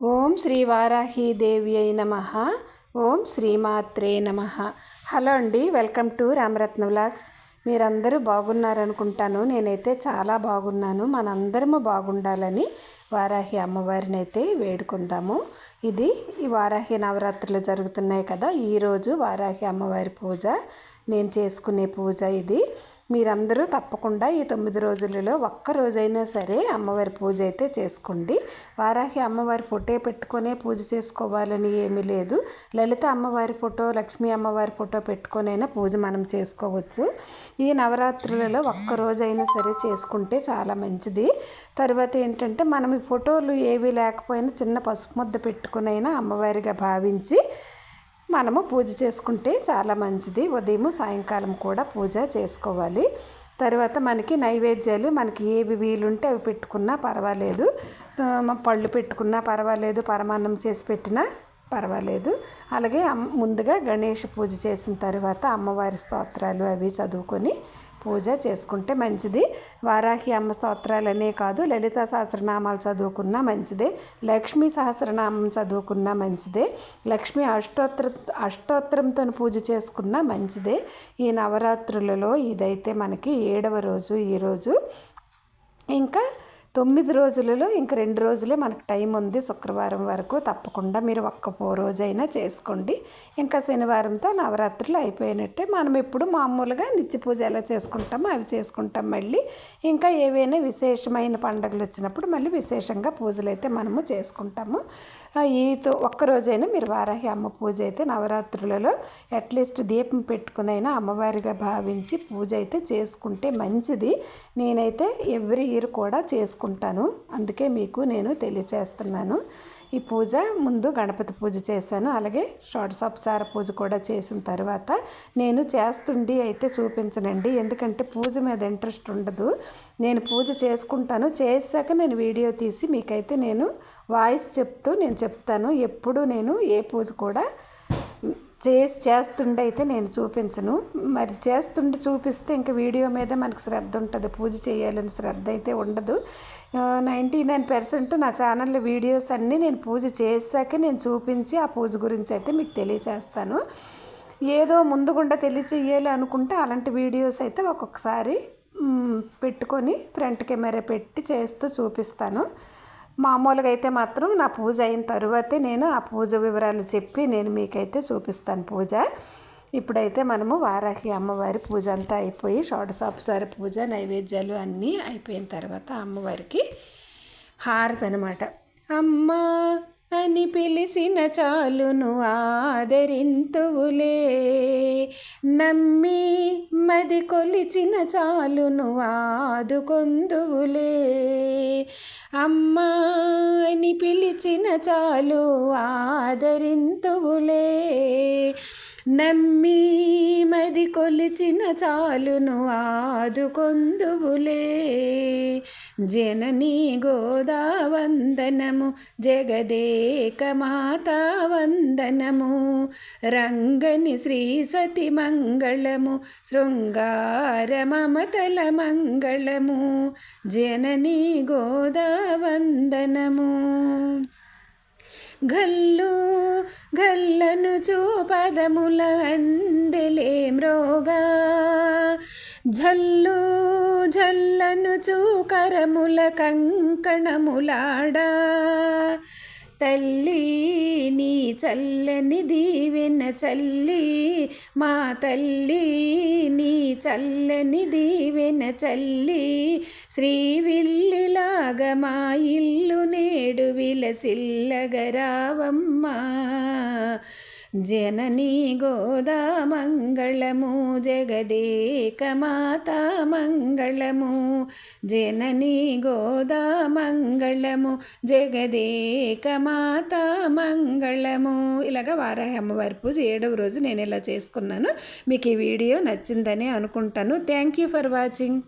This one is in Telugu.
ఓం శ్రీ వారాహీదేవి అయి నమ. ఓం శ్రీమాత్రే నమ. హలో అండి వెల్కమ్ టు రామరత్న వ్లాగ్స్. మీరందరూ బాగున్నారనుకుంటాను. నేనైతే చాలా బాగున్నాను. మనందరము బాగుండాలని వారాహి అమ్మవారిని అయితే వేడుకుందాము. ఇది ఈ వారాహి నవరాత్రులు జరుగుతున్నాయి కదా. ఈరోజు వారాహి అమ్మవారి పూజ నేను చేసుకునే పూజ ఇది. మీరందరూ తప్పకుండా ఈ తొమ్మిది రోజులలో ఒక్క రోజైనా సరే అమ్మవారి పూజ అయితే చేసుకోండి. వారాహి అమ్మవారి ఫోటో పెట్టుకునే పూజ చేసుకోవాలని ఏమీ లేదు. లలిత అమ్మవారి ఫోటో లక్ష్మీ అమ్మవారి ఫోటో పెట్టుకొనైనా పూజ మనం చేసుకోవచ్చు. ఈ నవరాత్రులలో ఒక్క రోజైనా సరే చేసుకుంటే చాలా మంచిది. తర్వాత ఏంటంటే మనం ఈ ఫోటోలు ఏవి లేకపోయినా చిన్న పసుపు ముద్ద పెట్టుకునైనా అమ్మవారిగా భావించి మనము పూజ చేసుకుంటే చాలా మంచిది. ఉదయం సాయంకాలం కూడా పూజ చేసుకోవాలి. తర్వాత మనకి నైవేద్యాలు మనకి ఏవి వీలుంటే అవి పెట్టుకున్నా పర్వాలేదు. పళ్ళు పెట్టుకున్నా పర్వాలేదు పరమాన్నం చేసి పెట్టినా పర్వాలేదు. అలాగే ముందుగా గణేష్ పూజ చేసిన తర్వాత అమ్మవారి స్తోత్రాలు అవి చదువుకొని పూజ చేసుకుంటే మంచిది. వారాహి అమ్మ స్తోత్రాలనే కాదు లలిత సహస్రనామాలు చదువుకున్నా మంచిదే లక్ష్మీ సహస్రనామం చదువుకున్నా మంచిదే లక్ష్మీ అష్టోత్తర అష్టోత్తరంతో పూజ చేసుకున్నా మంచిదే. ఈ నవరాత్రులలో ఇదైతే మనకి ఏడవ రోజు ఈరోజు ఇంకా తొమ్మిది రోజులలో ఇంక రెండు రోజులే మనకు టైం ఉంది శుక్రవారం వరకు. తప్పకుండా మీరు ఒక్క పో రోజైనా చేసుకోండి. ఇంకా శనివారంతో నవరాత్రులు అయిపోయినట్టే మనం ఎప్పుడు మామూలుగా నిత్య పూజ ఎలా చేసుకుంటామో? అవి చేసుకుంటాం మళ్ళీ. ఇంకా ఏవైనా విశేషమైన పండుగలు వచ్చినప్పుడు మళ్ళీ విశేషంగా పూజలు అయితే మనము చేసుకుంటాము. ఈ ఒక్కరోజైనా మీరు వారాహి అమ్మ పూజ అయితే నవరాత్రులలో అట్లీస్ట్ దీపం పెట్టుకునైనా అమ్మవారిగా భావించి పూజ అయితే చేసుకుంటే మంచిది. నేనైతే ఎవ్రీ ఇయర్ కూడా చేసుకుంటాను. చేసుకుంటాను. అందుకే మీకు నేను తెలియచేస్తున్నాను. ఈ పూజ ముందు గణపతి పూజ చేశాను. అలాగే షోడశోపచార పూజ కూడా చేసిన తర్వాత నేను చేస్తుండి అయితే చూపించనండి. ఎందుకంటే పూజ మీద ఇంట్రెస్ట్ ఉండదు. నేను పూజ చేసుకుంటాను. చేశాక నేను వీడియో తీసి మీకైతే నేను వాయిస్ చెప్తూ నేను చెప్తాను. ఎప్పుడు నేను ఏ పూజ కూడా చేసి చేస్తుండే అయితే నేను చూపించను. మరి చేస్తుండే చూపిస్తే ఇంకా వీడియో మీద మనకు శ్రద్ధ ఉంటుంది. పూజ చేయాలని శ్రద్ధ అయితే ఉండదు. నైంటీ నైన్ పర్సెంట్ నా ఛానల్లో వీడియోస్ అన్నీ నేను పూజ చేశాక నేను చూపించి ఆ పూజ గురించి అయితే మీకు తెలియచేస్తాను. ఏదో ముందుగుండా తెలియచేయాలి అనుకుంటే అలాంటి వీడియోస్ అయితే ఒక్కొక్కసారి పెట్టుకొని ఫ్రంట్ కెమెరా పెట్టి చేస్తూ చూపిస్తాను. మామూలుగా అయితే మాత్రం నా పూజ అయిన తరువాతే నేను ఆ పూజ వివరాలు చెప్పి నేను మీకైతే చూపిస్తాను పూజ. ఇప్పుడైతే మనము వారాహి అమ్మవారి పూజ అంతా అయిపోయి షోడశోపచారి పూజ నైవేద్యాలు అన్నీ అయిపోయిన తర్వాత అమ్మవారికి హారతి అనమాట అమ్మా! అని పిలిచిన చాలును ఆదరింతువులే. నమ్మి మది కొలిచిన చాలును ఆదుకొందువులే. అమ్మా అని పిలిచిన చాలు ఆదరింతువులే. నమ్మి మది కొలిచిన చాలును ఆదుకొందువులే. జననీ గోదావందనము జగదేక మాతా వందనము. రంగని శ్రీ సతి మంగళము శృంగార మమతల మంగళము. జననీ గోదావందనము గల్లు గల్లను చూపదముల అందెలే మ్రోగా జల్లు జల్లను చూకరముల కంకణములాడా? తల్లి నీ చల్లని దీవెన చల్లి మా తల్లి నీ చల్లని దీవెన చల్లి శ్రీ విల్లిలాగ మా ఇల్లు నేడు విలసిల్లగరావమ్మా జననీ గోదా మంగళము జగదేక మాత మంగళము. జననీ గోదా మంగళము గోదామంగళము మాత మంగళము. ఇలాగ వారాహి అమ్మవారి పూజ ఏడవ రోజు నేను ఇలా చేసుకున్నాను. మీకు ఈ వీడియో నచ్చిందని అనుకుంటాను. Thank you for watching